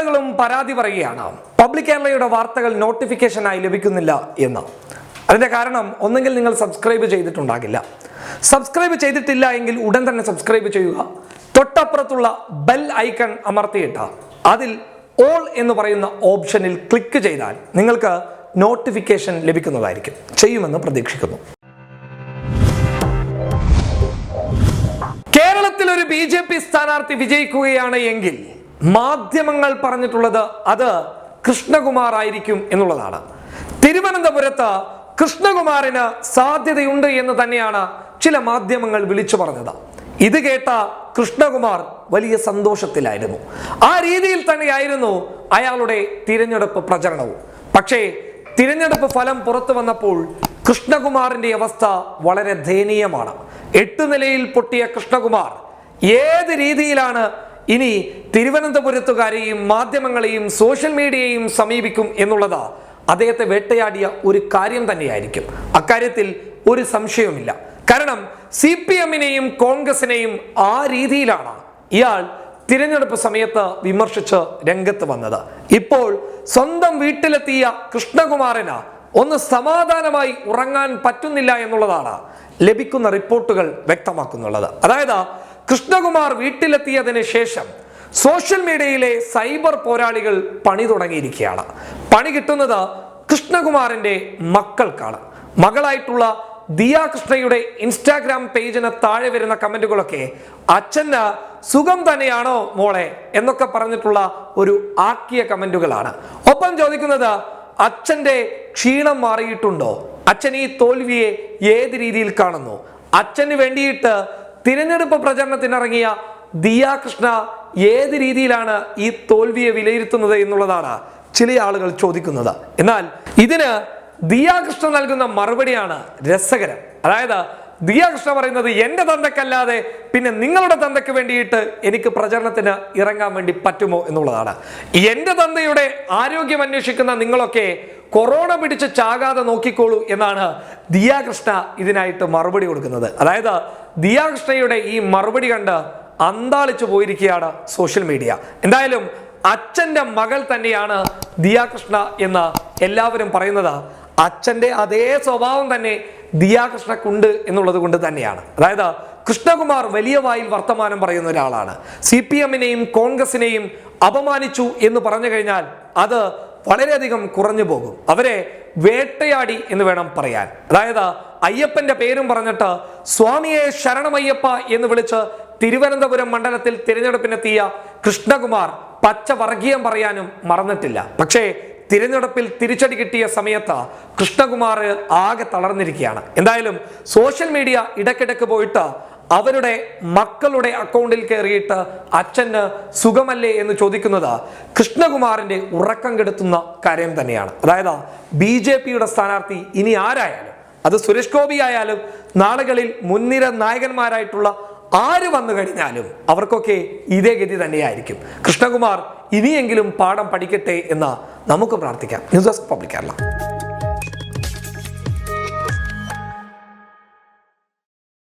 ആളുകളും പരാതി പറയുകയാണ്. പബ്ലിക് കേരളയുടെ വാർത്തകൾ നോട്ടിഫിക്കേഷനായി ലഭിക്കുന്നില്ല എന്ന്. അതിന്റെ കാരണം ഒന്നെങ്കിൽ നിങ്ങൾ സബ്സ്ക്രൈബ് ചെയ്തിട്ടുണ്ടാകില്ല. സബ്സ്ക്രൈബ് ചെയ്തിട്ടില്ല എങ്കിൽ ഉടൻ തന്നെ സബ്സ്ക്രൈബ് ചെയ്യുക. തൊട്ടപ്പുറത്തുള്ള ബെൽ ഐക്കൺ അമർത്തിയിട്ട്. അതിൽ ഓൾ എന്ന് പറയുന്ന ഓപ്ഷനിൽ ക്ലിക്ക് ചെയ്താൽ നിങ്ങൾക്ക് നോട്ടിഫിക്കേഷൻ ലഭിക്കുന്നതായിരിക്കും. ചെയ്യുമെന്ന് പ്രതീക്ഷിക്കുന്നു. കേരളത്തിൽ ഒരു ബി ജെ പി സ്ഥാനാർത്ഥി വിജയിക്കുകയാണ് എങ്കിൽ മാധ്യമങ്ങൾ പറഞ്ഞിട്ടുള്ളത് അത് കൃഷ്ണകുമാർ ആയിരിക്കും എന്നുള്ളതാണ്. തിരുവനന്തപുരത്ത് കൃഷ്ണകുമാറിന് സാധ്യതയുണ്ട് എന്ന് തന്നെയാണ് ചില മാധ്യമങ്ങൾ വിളിച്ചു പറഞ്ഞത്. ഇത് കേട്ട കൃഷ്ണകുമാർ വലിയ സന്തോഷത്തിലായിരുന്നു. ആ രീതിയിൽ തന്നെയായിരുന്നു അയാളുടെ തിരഞ്ഞെടുപ്പ് പ്രചരണവും. പക്ഷേ തിരഞ്ഞെടുപ്പ് ഫലം പുറത്തു വന്നപ്പോൾ കൃഷ്ണകുമാറിന്റെ അവസ്ഥ വളരെ ദയനീയമാണ്. എട്ട് നിലയിൽ പൊട്ടിയ കൃഷ്ണകുമാർ ഏത് രീതിയിലാണ് ഇനി തിരുവനന്തപുരത്തുകാരെയും മാധ്യമങ്ങളെയും സോഷ്യൽ മീഡിയയെയും സമീപിക്കും എന്നുള്ളത് അദ്ദേഹത്തെ വേട്ടയാടിയ ഒരു കാര്യം തന്നെയായിരിക്കും. അക്കാര്യത്തിൽ ഒരു സംശയവുമില്ല. കാരണം സി പി എമ്മിനെയും കോൺഗ്രസിനെയും ആ രീതിയിലാണ് ഇയാൾ തിരഞ്ഞെടുപ്പ് സമയത്ത് വിമർശിച്ച് രംഗത്ത് വന്നത്. ഇപ്പോൾ സ്വന്തം വീട്ടിലെത്തിയ കൃഷ്ണകുമാറിന് ഒന്ന് സമാധാനമായി ഉറങ്ങാൻ പറ്റുന്നില്ല എന്നുള്ളതാണ് ലഭിക്കുന്ന റിപ്പോർട്ടുകൾ വ്യക്തമാക്കുന്നുള്ളത്. അതായത് കൃഷ്ണകുമാർ വീട്ടിലെത്തിയതിന് ശേഷം സോഷ്യൽ മീഡിയയിലെ സൈബർ പോരാളികൾ പണി തുടങ്ങിയിരിക്കുകയാണ്. പണി കിട്ടുന്നത് കൃഷ്ണകുമാറിന്റെ മക്കൾക്കാണ്. മകളായിട്ടുള്ള ദിയ കൃഷ്ണയുടെ ഇൻസ്റ്റാഗ്രാം പേജിന് താഴെ വരുന്ന കമന്റുകളൊക്കെ അച്ഛന് സുഖം തന്നെയാണോ മോളെ? എന്നൊക്കെ പറഞ്ഞിട്ടുള്ള ഒരു ആക്കിയ കമന്റുകളാണ് ഒപ്പം ചോദിക്കുന്നത് അച്ഛന്റെ ക്ഷീണം മാറിയിട്ടുണ്ടോ? അച്ഛൻ ഈ തോൽവിയെ ഏത് രീതിയിൽ കാണുന്നു? അച്ഛന് വേണ്ടിയിട്ട് തിരഞ്ഞെടുപ്പ് പ്രചരണത്തിനിറങ്ങിയ ദിയ കൃഷ്ണ ഏത് രീതിയിലാണ് ഈ തോൽവിയെ വിലയിരുത്തുന്നത് എന്നുള്ളതാണ് ചില ആളുകൾ ചോദിക്കുന്നത്. എന്നാൽ ഇതിന് ദിയാകൃഷ്ണ നൽകുന്ന മറുപടിയാണ് രസകരം. അതായത് ദിയാകൃഷ്ണ പറയുന്നത് എന്റെ തന്തക്കല്ലാതെ പിന്നെ നിങ്ങളുടെ തന്തയ്ക്ക് വേണ്ടിയിട്ട് എനിക്ക് പ്രചരണത്തിന് ഇറങ്ങാൻ വേണ്ടി പറ്റുമോ? എന്നുള്ളതാണ്. എന്റെ തന്തയുടെ ആരോഗ്യം അന്വേഷിക്കുന്ന നിങ്ങളൊക്കെ കൊറോണ പിടിച്ച് ചാകാതെ നോക്കിക്കോളൂ എന്നാണ് ദിയാകൃഷ്ണ ഇതിനായിട്ട് മറുപടി കൊടുക്കുന്നത്. അതായത് ദിയാകൃഷ്ണയുടെ ഈ മറുപടി കണ്ട് അന്താളിച്ചു പോയിരിക്കുകയാണ് സോഷ്യൽ മീഡിയ. എന്തായാലും അച്ഛന്റെ മകൾ തന്നെയാണ് ദിയാകൃഷ്ണ എന്ന് എല്ലാവരും പറയുന്നത്. അച്ഛന്റെ അതേ സ്വഭാവം തന്നെ ദിയാകൃഷ്ണക്കുണ്ട് എന്നുള്ളത് കൊണ്ട് തന്നെയാണ്. അതായത് കൃഷ്ണകുമാർ വലിയ വായിൽ വർത്തമാനം പറയുന്ന ഒരാളാണ്. സി പി എമ്മിനെയും കോൺഗ്രസിനെയും അപമാനിച്ചു എന്ന് പറഞ്ഞു കഴിഞ്ഞാൽ അത് വളരെയധികം കുറഞ്ഞു പോകും. അവരെ വേട്ടയാടി എന്ന് വേണം പറയാൻ. അതായത് അയ്യപ്പന്റെ പേരും പറഞ്ഞിട്ട് സ്വാമിയെ ശരണമയ്യപ്പ എന്ന് വിളിച്ച് തിരുവനന്തപുരം മണ്ഡലത്തിൽ തിരഞ്ഞെടുപ്പിനെത്തിയ കൃഷ്ണകുമാർ പച്ച വർഗീയം പറയാനും മറന്നിട്ടില്ല. പക്ഷേ തിരഞ്ഞെടുപ്പിൽ തിരിച്ചടി കിട്ടിയ സമയത്ത് കൃഷ്ണകുമാർ ആകെ തളർന്നിരിക്കുകയാണ്. എന്തായാലും സോഷ്യൽ മീഡിയ ഇടയ്ക്കിടയ്ക്ക് പോയിട്ട് അവരുടെ മക്കളുടെ അക്കൗണ്ടിൽ കയറിയിട്ട് അച്ഛന് സുഖമല്ലേ എന്ന് ചോദിക്കുന്നത് കൃഷ്ണകുമാറിന്റെ ഉറക്കം കെടുത്തുന്ന കാര്യം തന്നെയാണ്. അതായത് ബി ജെ പിയുടെ സ്ഥാനാർത്ഥി ഇനി ആരായാലും അത് സുരേഷ് ഗോപി ആയാലും നാളുകളിൽ മുൻനിര നായകന്മാരായിട്ടുള്ള ആര് വന്നു കഴിഞ്ഞാലും അവർക്കൊക്കെ ഇതേ ഗതി തന്നെയായിരിക്കും. കൃഷ്ണകുമാർ ഇനിയെങ്കിലും പാഠം പഠിക്കട്ടെ എന്ന് നമുക്ക് പ്രാർത്ഥിക്കാം. News desk public Kerala.